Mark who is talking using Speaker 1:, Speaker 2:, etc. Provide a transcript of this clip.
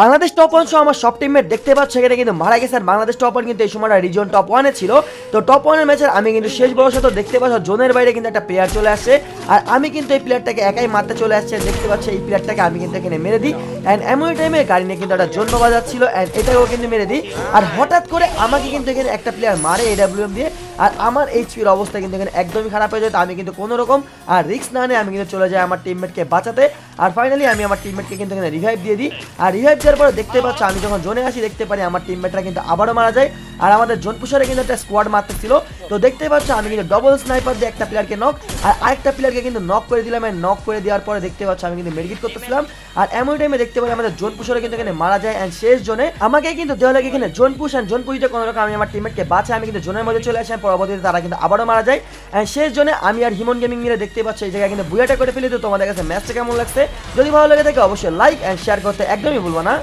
Speaker 1: Bangladesh top one সহ আমার সব টিমমেট দেখতে পাচ্ছ, এখানে কিন্তু মারা গেছে। আর বাংলাদেশ টপ ওয়ান কিন্তু এই সময়টা রিজন টপ ওয়ানে ছিল। তো টপ ওয়ানের ম্যাচের আমি কিন্তু শেষ বয়সত দেখতে পাচ্ছ, জোনের বাইরে কিন্তু একটা প্লেয়ার চলে আসছে আর আমি কিন্তু এই প্লেয়ারটাকে একাই মারতে চলে আসছে, দেখতে পাচ্ছ, এই প্লেয়ারটাকে আমি কিন্তু এখানে মেরে দিই। অ্যান্ড এমন টাইমে গাড়ি নিয়ে কিন্তু একটা জন্য বাজাচ্ছিল অ্যান্ড এটাকেও কিন্তু মেরে দিই। আর হঠাৎ করে আমাকে কিন্তু এখানে একটা প্লেয়ার মারে এডাব্লিউএম দিয়ে। আর আমার এইচপির অবস্থা কিন্তু এখানে একদমই খারাপ হয়ে যায় আমি কিন্তু কোনো রকম আর রিস্ক না নিয়ে আমি কিন্তু চলে যাই আমার টিমমেটকে বাঁচাতে। আর ফাইনালি আমি আমার টিমমেটকে কিন্তু এখানে রিভাইভ দিয়ে দিই। আর রিভাইভ দেওয়ার পরে দেখতে পাচ্ছ, আমি যখন জোনে আসি দেখতে পারি আমার টিমমেটরা কিন্তু আবারও মারা যায়। আর আমাদের জোন পুষারে কিন্তু একটা স্কোয়াড মারতেছিল তো দেখতে পাচ্ছ, আমি কিন্তু ডবল স্নাইপার দিয়ে একটা প্লেয়ারকে নক আর আরেকটা প্লেয়ারকে কিন্তু নক করে দিলাম। আর নক করে দেওয়ার পরে দেখতে পাচ্ছ, আমি কিন্তু মেডিকেট করতেছিলাম। আর এমন টাইমে দেখতে পারি আমাদের জোন পুষারে কিন্তু এখানে মারা যায়। অ্যান্ড শেষ জোনে আমাকে কিন্তু দেওয়া লাগে এখানে জোন পুষ অ্যান্ড জোন পুষিতে কোনো রকম, আমি আমার টিমমেটকে বাঁচে আমি কিন্তু জোনের মধ্যে চলে আসি পরবর্তীতে তারা কিন্তু আবারও মারা যায়। অ্যান্ড শেষ জোনে আমি আর হিমন গেমিং মিলে দেখতে পাচ্ছি, এই জায়গায় কিন্তু বুয়াটা করে ফেলি তো তোমাদের কাছে ম্যাচটা কেমন লাগছে? যদি ভালো লেগে থাকে অবশ্যই লাইক অ্যান্ড শেয়ার করতে একদমই ভুলবো না।